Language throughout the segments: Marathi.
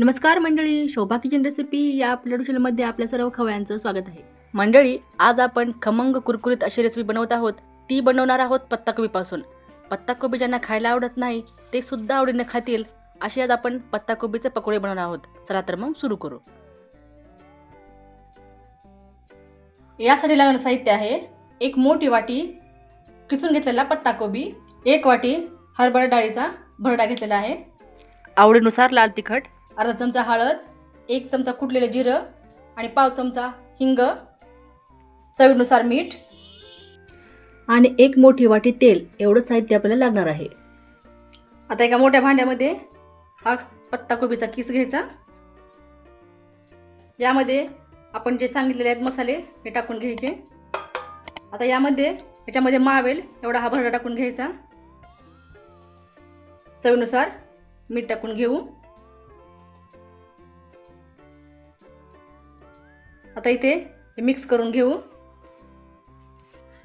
नमस्कार मंडळी शोभा किचन रेसिपी या आपल्या चॅनलमध्ये आपल्या सर्व खवयांचं स्वागत आहे. मंडळी आज आपण खमंग कुरकुरीत अशी रेसिपी बनवत आहोत. ती बनवणार आहोत पत्ताकोबीपासून. पत्ताकोबी ज्यांना खायला आवडत नाही ते सुद्धा आवडीने खातील. अशी आज आपण पत्ताकोबीचे पकोडे बनवणार आहोत. चला तर मग सुरू करू. यासाठी लागणारं साहित्य आहे एक मोठी वाटी किसून घेतलेला पत्ताकोबी एक वाटी हरभरा डाळीचा भरडा घेतलेला आहे. आवडीनुसार लाल तिखट अर्धा चमचा हळद एक चमचा कुटलेलं जिरं आणि पाव चमचा हिंग चवीनुसार मीठ आणि एक मोठी वाटी तेल. एवढं साहित्य आपल्याला लागणार आहे. आता एका मोठ्या भांड्यामध्ये हा पत्ताकोबीचा किस घ्यायचा. यामध्ये आपण जे सांगितलेले आहेत मसाले हे टाकून घ्यायचे. आता यामध्ये याच्यामध्ये मावेल एवढा हा भरडा टाकून घ्यायचा. चवीनुसार मीठ टाकून घेऊ. आता इथे हे मिक्स करून घेऊ.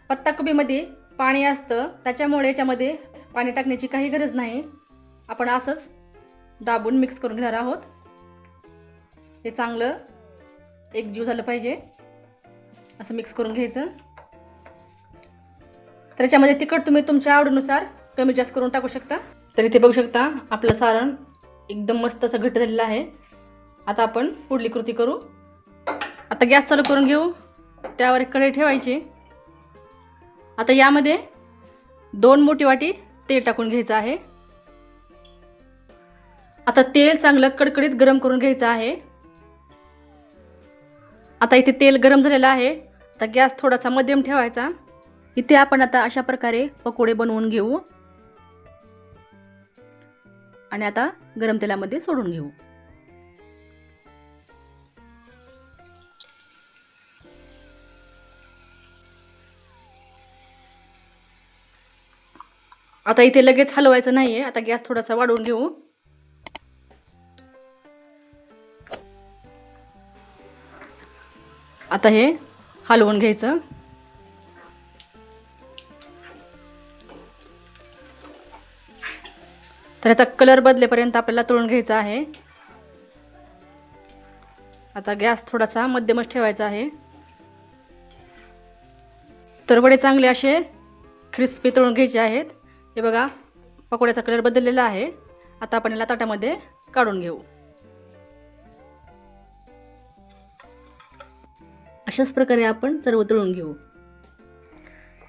पत्ताकोबीमध्ये पाणी असतं. त्याच्यामुळे याच्यामध्ये पाणी टाकण्याची काही गरज नाही. आपण असंच दाबून मिक्स करून घेणार आहोत. हे चांगलं एक जीव झालं पाहिजे. असं मिक्स करून घ्यायचं. तर याच्यामध्ये तिखट तुम्ही तुमच्या आवडीनुसार कमी जास्त करून टाकू शकता. तर इथे बघू शकता आपलं सारण एकदम मस्त असं घट्ट झालेलं आहे. आता आपण पुढली कृती करू. आता गॅस चालू करून घेऊ. त्यावर एक कढई ठेवायची. आता यामध्ये दोन मोठी वाटी तेल टाकून घ्यायचं आहे. आता तेल चांगलं कडकडीत गरम करून घ्यायचं आहे. आता इथे तेल गरम झालेलं आहे. आता गॅस थोडासा मध्यम ठेवायचा. इथे आपण आता अशा प्रकारे पकोडे बनवून घेऊ. आणि आता गरम तेलामध्ये सोडून घेऊ. आता इथे लगेच हलवायचं नाहीये. आता गॅस थोडासा वाढवून घेऊ. आता हे हलवून घ्यायचं. तर याचा कलर बदलेपर्यंत आपल्याला तळून घ्यायचा आहे. आता गॅस थोडासा मध्यमच ठेवायचा आहे. तर वडे चांगले असे क्रिस्पी तळून घ्यायचे आहेत. हे बघा पकोड्याचा कलर बदललेला आहे. आता आपण याला ताटामध्ये काढून घेऊ. अशाच प्रकारे आपण सर्व तळून घेऊ.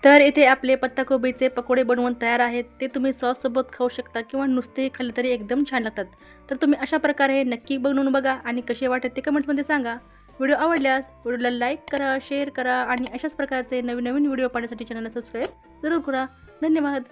तर इथे आपले पत्ताकोबीचे पकोडे बनवून तयार आहेत. ते तुम्ही सॉससोबत खाऊ शकता किंवा नुसते खाल्ले तरी एकदम छान लागतात. तर तुम्ही अशा प्रकारे नक्की बनवून बघा आणि कसे वाटत ते कमेंट्समध्ये सांगा. व्हिडिओ आवडल्यास व्हिडिओला लाईक करा शेअर करा आणि अशाच प्रकारचे नवीन नवीन व्हिडिओ पाहण्यासाठी चॅनलला सबस्क्राईब जरूर करा. धन्यवाद.